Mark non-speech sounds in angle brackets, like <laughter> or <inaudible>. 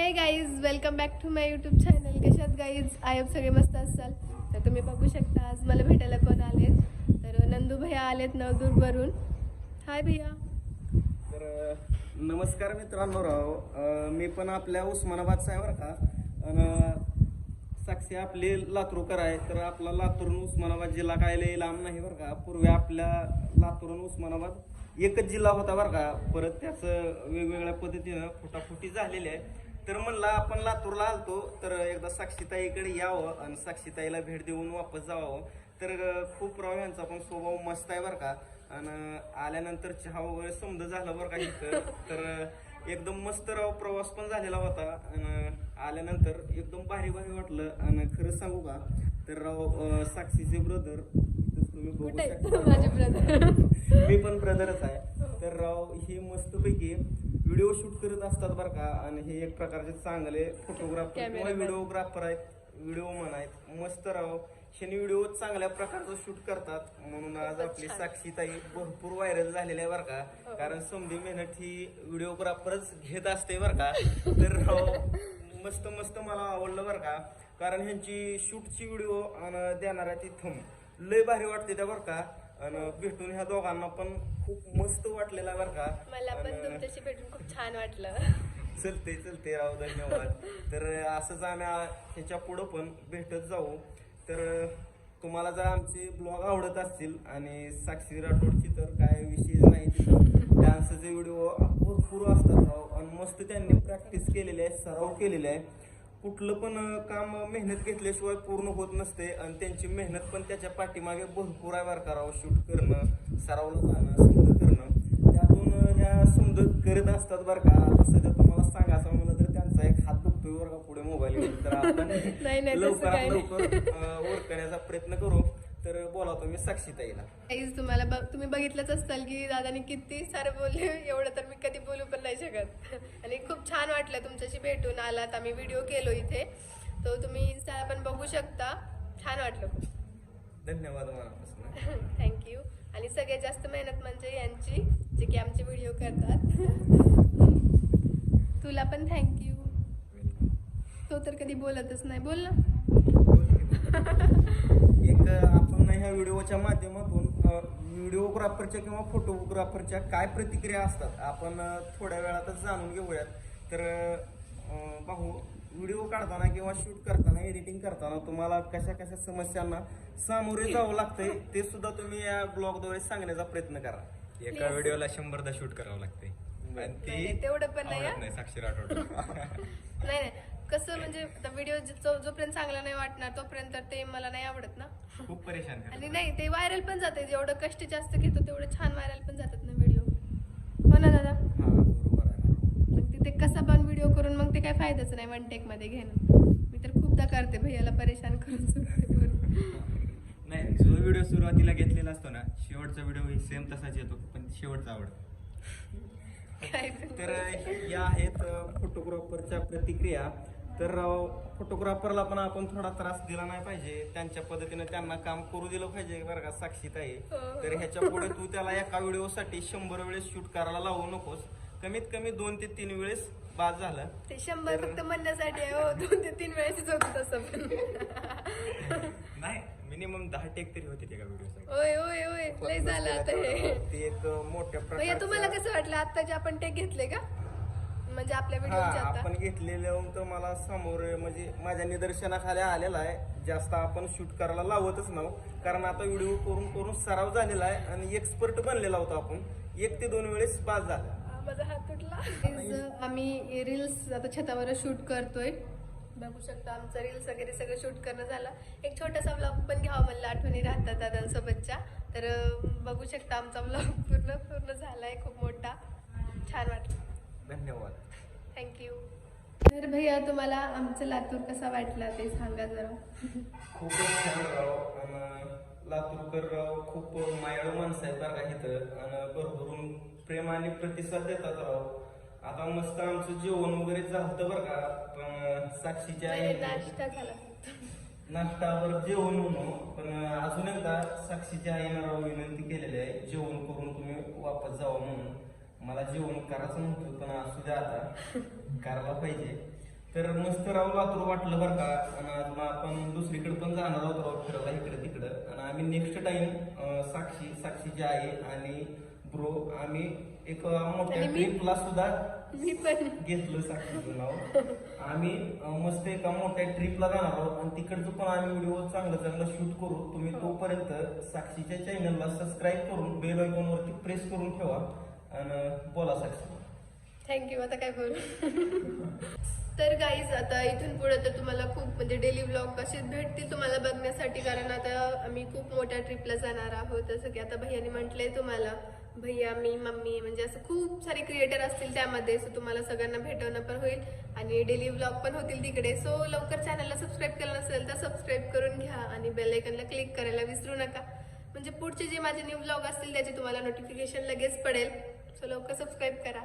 Hey guys welcome back to my YouTube channel कशात guys आय सगळे मस्त असाल. तर तुम्ही बघू शकता आज मला भेटायला कोण आलेत तर नंदू भैया आलेत नवदुर्गवरून हाय भैया. तर नमस्कार मित्रांनो राव. मी पण आपल्या उस्मानाबाद साहेबर का? आणि साक्षी आपली लातूरकर आहे. तर आपला लातूरून उस्मानाबाद जिल्हा काय लई लांब नाही बरं का? पूर्वी आपल्या लातूरून उस्मानाबाद एकच जिल्हा होता बरं का? परत त्याचं वेगवेगळ्या पद्धतीनं फुटाफुटी झालेली आहे. तर म्हणलं आपण लातूरला आलतो तर एकदा साक्षीताईकडे यावं आणि साक्षीताईला भेट देऊन वापस जावं. तर खूप राव यांचा पण स्वभाव मस्त आहे बरं का. आणि आल्यानंतर चहा वगैरे समज झालं बरं का इथं. तर एकदम मस्त राव प्रवास पण झालेला होता. आणि आल्यानंतर एकदम भारी भारी वाटलं. आणि खरं सांगू का तर राव साक्षीचे ब्रदर तुम्ही बघू? शकता. मी पण ब्रदरच आहे. तर राव ही मस्तपैकी व्हिडिओ शूट करत असतात बरं का. आणि हे एक प्रकारचे चांगले फोटोग्राफर किंवा. व्हिडिओग्राफर आहेत. व्हिडिओ आहेत. मस्त राव. शनी व्हिडिओ चांगल्या प्रकारचं शूट करतात. म्हणून आज आपली. साक्षीताई भरपूर व्हायरल झालेली आहे बरं का. हो. कारण समधी मेहनत ही व्हिडिओग्राफरच घेत असते बरं का. तर राव मस्त मस्त मला आवडलं बरं का. कारण ह्यांची शूटची व्हिडिओ आणि देणाऱ्या ती थम लय भारी वाटते त्या बरं का. आणि भेटून ह्या दोघांना पण खूप मस्त वाटलेला बरं का. मला पण तुमच्याशी भेटून खूप छान वाटलं. चलते चलते राव धन्यवाद तर असंच आम्ही आ- ह्याच्या पुढं पण भेटत जाऊ. तर तुम्हाला जर आमचे ब्लॉग आवडत असतील आणि साक्षी राठोडची तर काय विषय नाही तिथं. डान्सचे व्हिडिओ भरपूर असतात राव. आणि मस्त त्यांनी प्रॅक्टिस केलेली आहे सराव केलेला आहे कुठलं पण काम मेहनत घेतल्याशिवाय पूर्ण होत नसते. आणि त्यांची मेहनत पण त्याच्या पाठीमागे भरपूर आहे बरं करावं शूट करणं सरावलं जाणं समज करणं. त्यातून ह्या समजत करत असतात बरं का. आता सध्या तुम्हाला सांगायचं म्हणलं तर त्यांचा एक हात दुखतोय बरं का पुढे मोबाईल घेऊन तर आपण <laughs> तसं लवकरात. लवकर अं, वर करण्याचा प्रयत्न करू. तर बोला तुम्ही साक्षीताईला. गाईज तुम्हाला बघ तुम्ही बघितलंच असताल की दादाने किती सारं बोलले. एवढं तर मी कधी बोलू पण नाही शकत. आणि खूप छान वाटलं तुमच्याशी भेटून. आलात आम्ही व्हिडिओ केलो इथे. तो तुम्ही इन्स्टाला पण बघू शकता. छान वाटलं खूप. धन्यवाद मनापासून. <laughs> थँक्यू आणि सगळ्यात जास्त मेहनत म्हणजे यांची जे की आमचे व्हिडिओ करतात. तुला पण थँक्यू तो तर कधी बोलतच नाही. बोल ना. <laughs> एक आपण ह्या व्हिडिओच्या माध्यमातून व्हिडिओग्राफरच्या किंवा फोटोग्राफरच्या काय प्रतिक्रिया असतात आपण थोड्या वेळातच जाणून घेऊयात. तर पाहू व्हिडिओ काढताना किंवा शूट करताना एडिटिंग करताना तुम्हाला कशा कशा समस्यांना सामोरे जावं लागतंय ते सुद्धा तुम्ही या ब्लॉगद्वारे सांगण्याचा प्रयत्न करा. एका. व्हिडिओला शंभरदा शूट करावं लागते आणि ती तेवढं पण नाही साक्षी राठोड. <laughs> नाही नाही. कसं म्हणजे व्हिडिओ जोपर्यंत चांगला नाही वाटणार तोपर्यंत ते मला नाही आवडत ना. खूप परेशान आणि नाही ते व्हायरल पण जाते जेवढं कष्ट जास्त घेतो तेवढं छान व्हायरल पण जातात ना व्हिडिओ हो ना दादा? हा तिथे कसा पण व्हिडिओ करून मग ते काय फायद्याचं नाही वन टेकमध्ये घेणं. मी तर खूपदा करते भैयाला परेशान करून. नाही जो व्हिडिओ सुरुवातीला घेतलेला असतो ना शेवटचा व्हिडिओ सेम तसाच येतो पण शेवटचा आवडतो. तर या आहेत फोटोग्राफरच्या प्रतिक्रिया. तर फोटोग्राफरला पण आपण थोडा त्रास दिला नाही पाहिजे. त्यांच्या पद्धतीने त्यांना काम करू दिलं पाहिजे बरं का साक्षीत आहे. हो. तर ह्याच्या पुढे तू त्याला एका व्हिडिओसाठी शंभर वेळेस शूट करायला लावू नकोस. कमीत कमी दोन ते तीन वेळेस बाद झालं. ते शंभर फक्त म्हणण्यासाठी आहे हो. दोन ते तीन वेळेसच होत तसं पण. नाही मिनिमम दहा टेक तरी होते एका व्हिडिओसाठी. ओय ओय ओय लय झालं आता हे. ते एक मोठ्या तुम्हाला कसं वाटलं? आता जे आपण टेक घेतले का? म्हणजे आपल्या हा व्हिडिओचे आता आपण घेतलेलं तर मला समोर म्हणजे माझ्या निदर्शनाखाली आलेला आहे. जास्त आपण शूट करायला लावतच नाव कारण आता व्हिडिओ करून करून सराव झालेला आहे आणि एक्सपर्ट बनलेला होता आपण. एक ते दोन वेळेस पास झाला. हा, माझा हात तुटला. आम्ही रील्स आता छतावर शूट करतोय. बघू शकता आमचं रील्स वगैरे सगळं शूट करणं झालं. एक छोटासा ब्लॉग पण घ्यावा म्हणलं आठवणी राहतात दादांसोबतच्या. तर अं, बघू शकता आमचा ब्लॉग पूर्ण पूर्ण झालाय. खूप मोठा. छान वाटलं. धन्यवाद. थँक्यू तर भैया तुम्हाला आमचं लातूर कसा वाटला ते सांगा जरा. खूपच छान राव. आणि लातूरकर राव खूप मायाळू माणसं आहेत बरं का इथं. आणि भरभरून प्रेम आणि प्रतिसाद देतात राव. आता मस्त आमचं जेवण वगैरे झालं बरं का. पण साक्षीच्या आईने- नाश्ता झाला. नाश्तावर जेवण म्हणून पण अजून एकदा साक्षीच्या आईनं राव विनंती केलेली आहे जेवण करून तुम्ही वापस जावं म्हणून. मला जेवण करायचं नव्हतं पण असू द्या आता. करायला पाहिजे. तर मस्त राव लातूर वाटलं बरं का आणि अजून आपण दुसरीकडे पण जाणार आहोत राव फिरायला इकडे तिकडं. आणि आम्ही नेक्स्ट टाइम साक्षी साक्षी जी आहे आणि ब्रो आम्ही एक मोठ्या? ट्रिपला सुद्धा घेतलं साक्षीचं नाव. आम्ही मस्त एका मोठ्या ट्रिपला जाणार आहोत आणि तिकडचं पण आम्ही व्हिडिओ चांगलं चांगलं शूट करू. तुम्ही तोपर्यंत साक्षीच्या चॅनलला सबस्क्राईब करून बेल आयकॉनवरती प्रेस करून ठेवा. आणि बोला साक्षी थँक्यू आता काय बोलू? <laughs> तर गाईज आता इथून पुढे तर तुम्हाला खूप म्हणजे डेली ब्लॉग कसेच भेटतील तुम्हाला बघण्यासाठी कारण आता आम्ही खूप मोठ्या ट्रिपला जाणार आहोत. जसं की आता भैयाने म्हटलंय तुम्हाला भैया मी मम्मी म्हणजे असं खूप सारे क्रिएटर असतील त्यामध्ये सो तुम्हाला सगळ्यांना भेटवणं पण होईल. आणि डेली ब्लॉग पण होतील तिकडे. सो लवकर चॅनलला सबस्क्राईब केलं नसेल तर सबस्क्राईब करून घ्या आणि बेलायकनला क्लिक करायला विसरू नका. म्हणजे पुढचे जे माझे न्यू ब्लॉग असतील त्याचे तुम्हाला नोटिफिकेशन लगेच पडेल. सो लवकर सबस्क्राईब करा.